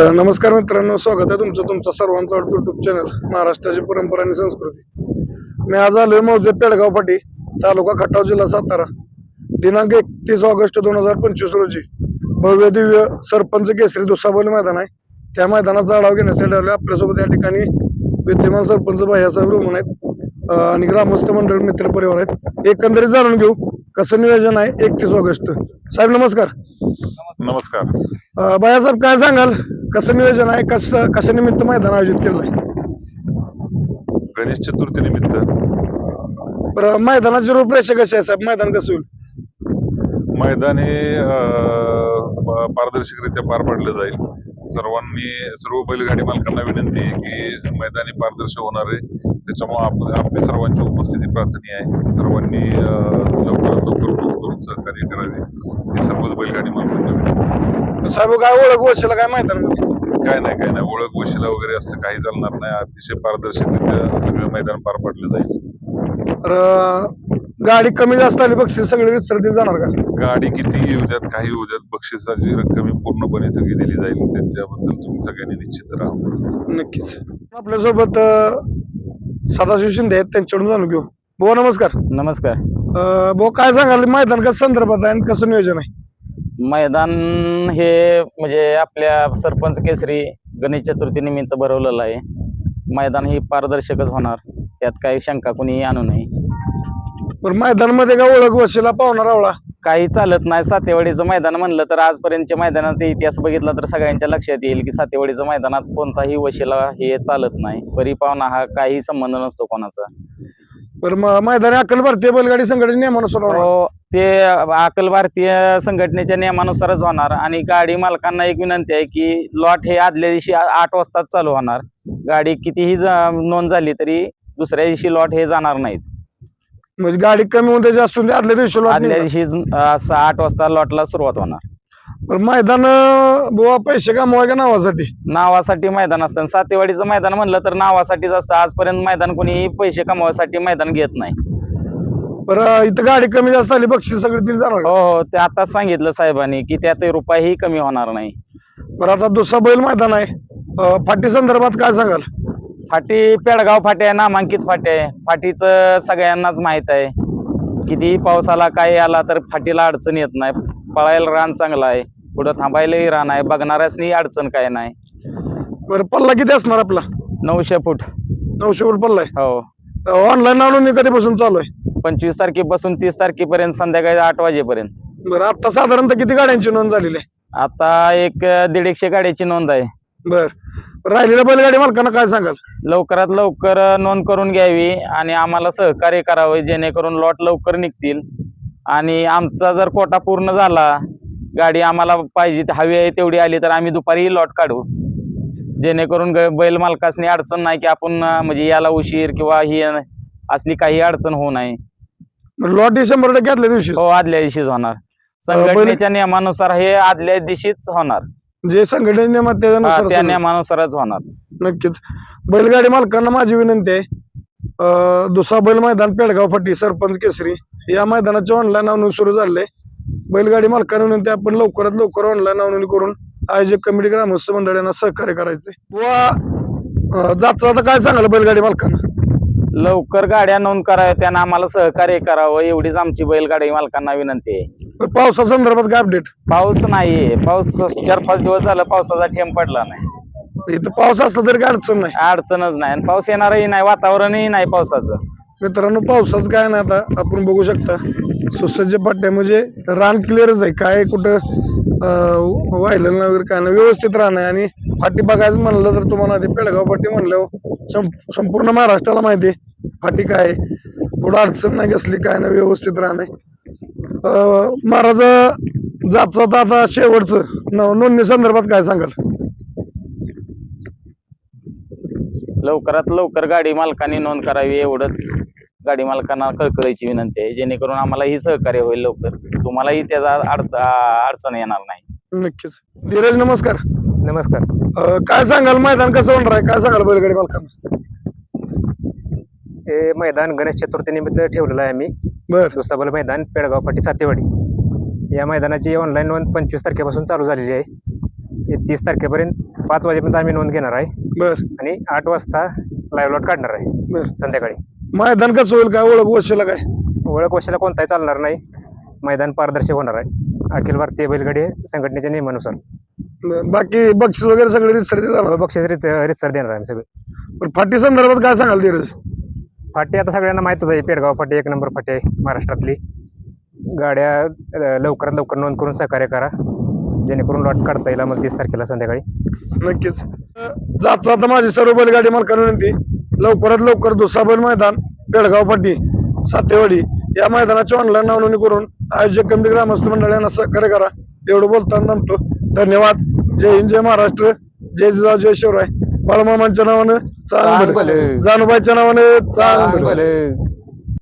नमस्कार मित्रांनो स्वागत आहे तुमचं तुमचं सर्वांचं आवडतं युट्यूब चॅनल महाराष्ट्राची परंपरा आणि संस्कृती. मी आज आलोय मौजे पेडगाव पाटी तालुका खटाव जिल्हा सातारा. दिनांक एकतीस ऑगस्ट दोन हजार पंचवीस रोजी भव्य दिव्य सरपंच केसरी दुसाबोली मैदान आहे. त्या मैदानाचा आढावा घेण्यासाठी आलोय. आपल्यासोबत या ठिकाणी विद्यमान सरपंच भैयासाहेब रोमन आहेत आणि ग्रामस्थ मंडळ मित्र परिवार आहेत. एकंदरीत जाणून घेऊ कसं नियोजन आहे एकतीस ऑगस्ट. साहेब नमस्कार. नमस्कार. अ, बाळासाहेब काय सांगाल? कसं नियोजन आहे कसं कशा निमित्त मैदान आयोजित केलं आहे? गणेश चतुर्थी निमित्त. बरं मैदानाची रूपरेषा कशी आहे साहेब? मैदान कसं होईल? मैदान हे अं, प- पारदर्शकरित्या पार पाडलं जाईल. सर्वांनी सर्व बैलगाडी मालकांना विनंती आहे की मैदानी पारदर्शक होणार आहे. त्याच्यामुळे आप आपली सर्वांची उपस्थिती प्रार्थनीय आहे. सर्वांनी अं, लवकरात लवकर नोंद करून सहकार्य करावे. ही सर्वच बैलगाडी मालकांना विनंती आहे. साहेब काय ओळख वशीला काय मैदान काय नाही काय नाही. ओळख वशिला वगैरे असलं काही चालणार नाही. अतिशय पारदर्शकरित्या सगळं मैदान पार पाडलं जाईल. तर गाडी कमी जास्त आली बक्षीस सगळे विसरतील जाणार का? गाडी किती येऊ द्यात काही येऊ द्यात बक्षिसाची रक्कम ही पूर्णपणे सगळी दिली जाईल. त्याच्याबद्दल तुम्ही सगळ्यांनी निश्चित राहा. नक्कीच. आपल्यासोबत अ, सदाशिव शिंदे आहेत त्यांच्याकडून जाणून घेऊ. भाऊ नमस्कार. नमस्कार. अ, भाऊ काय सांगाल? मैदान कसं संदर्भात आहे आणि कसं नियोजन आहे? मैदान हे म्हणजे आपल्या सरपंच केसरी गणेश चतुर्थी निमित्त भरवलेलं आहे. मैदान ही पारदर्शकच होणार. त्यात काही शंका कोणी आणू नये. बरं मैदानामध्ये का ओळख वशीला पाहुणा रावळा काही चालत नाही. सातेवाडीचं मैदान म्हणलं तर आजपर्यंतच्या मैदानाचा इतिहास बघितला तर सगळ्यांच्या लक्षात येईल की सातेवाडीचं मैदानात कोणताही वशिला हे चालत नाही. परी पाहुणा हा काही संबंध नसतो कोणाचा. मग मैदानी अखिल भारतीय बैलगाडी संघटनेच्या नियमानुसार होणार. हो ते अकल भारतीय संघटनेच्या नियमानुसारच होणार आणि गाडी मालकांना एक विनंती आहे की लॉट हे आदल्या दिवशी आठ वाजताच चालू होणार. गाडी कितीही नोंद झाली तरी दुसऱ्या दिवशी लॉट हे जाणार नाहीत. म्हणजे गाडी कमी होते जास्त होते आदल्या दिवशी आदल्या. दिवशी असं आठ वाजता लॉटला सुरुवात होणार. बरं मैदान बुवा पैसे कमवाय का नावासाठी? नावासाठी मैदान असतं. सातेवाडीचं मैदान म्हणलं तर नावासाठीच असतं. आजपर्यंत मैदान कोणी पैसे कमवायसाठी मैदान घेत नाही. बरं इथं गाडी कमी जास्त आली बक्षीस सगळी दिली जाणार. का? हो हो ते आताच सांगितलं साहेबांनी की त्यात रुपयाही कमी होणार नाही. बरं आता दुसरा बैल मैदान आहे. अं, फाटी संदर्भात काय सांगाल? फाटी पेडगाव फाटी आहे नामांकित फाटी आहे. फाटीचं सगळ्यांनाच माहीत आहे. कितीही पाऊस आला काही आला तर फाटीला अडचण येत नाही. पळायला रान चांगलं आहे. पुढं थांबायलाही रान आहे. बघणाऱ्यासनी अडचण काय नाही. बरं पल्ला किती असणार आपला? नऊशे फूट. नऊशे फूट पल्ला हो. आहे ऑनलाईन आणून कधीपासून चालू आहे? पंचवीस तारखेपासून तीस तारखेपर्यंत संध्याकाळी आठ वाजेपर्यंत. बरं आता साधारणतः किती गाड्यांची नोंद झालेली आहे? आता एक अं, दीडशे गाड्याची नोंद आहे. बरं. राहिलेल्या बैलगाडी मालकांना काय सांगाल? लवकरात लवकर नोंद करून घ्यावी आणि आम्हाला सहकार्य करावे जेणेकरून लॉट लवकर निघतील. आणि आमचा जर कोटा पूर्ण झाला गाडी आम्हाला पाहिजे हवी आहे तेवढी आली तर आम्ही दुपारी लॉट काढू. जेणेकरून बैल मालकासनी अडचण नाही की आपण म्हणजे याला उशीर किंवा ही असली काही अडचण होऊ नये. लॉट शंभर टक्के आदल्या दिवशी हो आदल्या दिवशीच होणार. संघटनेच्या नियमानुसार हे आदल्या दिवशीच होणार. जे संघटने नियमात हा, त्या. नियमानुसारच होणार. नक्कीच. बैलगाडी मालकांना माझी विनंती आहे. अं, दुसरा बैल मैदान पेडगाव फाटी सरपंच केसरी या मैदानाचे ऑनलाईन नोंदणी सुरू झाले. बैलगाडी मालकांना विनंती आहे, आपण लवकरात लवकर ऑनलाईन नोंदणी करून आयोजक कमिटी ग्रामस्थ मंडळांना सहकार्य करायचे. व जातचं आता काय सांगाल बैलगाडी मालकांना? लवकर गाड्या नोंद कराव्या त्यांना आम्हाला सहकार्य करावं एवढीच आमची बैलगाडी मालकांना विनंती आहे. पावसा संदर्भात काय अपडेट पाऊस नाहीये पाऊस चार पाच दिवस झाला पावसाचा ठेम पडला नाही. इथं पाऊस असला तरी काय अडचण नाही. अडचणच नाही आणि पाऊस येणारही नाही वातावरणही नाही पावसाचं. मित्रांनो पावसाचं काय नाही आता आपण बघू शकता. सुसज्ज पट्ट्या म्हणजे रान क्लिअरच आहे काय कुठं अं, नाही वगैरे काय नाही व्यवस्थित रान आहे. आणि फाटी बघायचं म्हणलं तर तुम्हाला ते पेडगाव फाटी म्हणल्यावर सं संपूर्ण महाराष्ट्राला माहिती आहे. फाटी काय पुढं अडचण नाही कसली काय नाही व्यवस्थित अं, महाराज जातचं आता आता शेवटचं न- नोंदणी संदर्भात काय सांगाल? लवकरात लवकर गाडी मालकांनी नोंद करावी एवढंच गाडी मालकांना कळकळीची विनंती आहे. जेणेकरून आम्हालाही सहकार्य होईल लवकर. तुम्हालाही त्याचा अडच अडचण येणार नाही. नक्कीच. धीरज नमस्कार. नमस्कार. अं, काय सांगाल? मैदान कसं होणार आहे? काय सांगाल बैलगाडी मालकांना हे मैदान गणेश चतुर्थीनिमित्त ठेवलेलं आहे आम्ही. बर. दुसाबल मैदान पेडगाव पाटी सातेवाडी. या मैदानाची ऑनलाईन नोंद पंचवीस तारखेपासून चालू झालेली आहे. तीस तारखेपर्यंत पाच वाजेपर्यंत आम्ही नोंद घेणार आहे. बर. आणि आठ वाजता लाईव्ह लॉट काढणार आहे बर. संध्याकाळी. मैदान कसं होईल? काय ओळख वशिला काय? ओळख वशाला कोणताही चालणार नाही. मैदान पारदर्शक होणार आहे. अखिल भारतीय बैलगाडी संघटनेच्या नियमानुसार. बर. बाकी बक्षीस वगैरे सगळे रितसर जाणार बक्षीस रीत रितसर देणार आहे आम्ही सगळे. पण फाटी संदर्भात काय सांगाल धीरज? फाटी आता सगळ्यांना माहीतच आहे पेडगाव फाटी एक नंबर फाटी आहे महाराष्ट्रातली. गाड्या अ, लवकरात लवकर नोंद करून सहकार्य करा. जेणेकरून लॉट काढता येईल आम्हाला तीस तारखेला संध्याकाळी. नक्कीच. जात जाता माझी सर्व बैलगाडी मालकांना विनंती लवकरात लवकर दुसाबल मैदान पेडगाव पाटी सातेवाडी या मैदानाची ऑनलाईन नोंदणी करून आयोजक कमिटी ग्रामस्थ मंडळांना सहकार्य करा. एवढं बोलताना थांबतो. धन्यवाद. जय हिंद जय महाराष्ट्र जय जिजाऊ जय शिवराय बाळमामांच्या नावानं चांगलं. जानूबाईच्या नावानं चांगलं.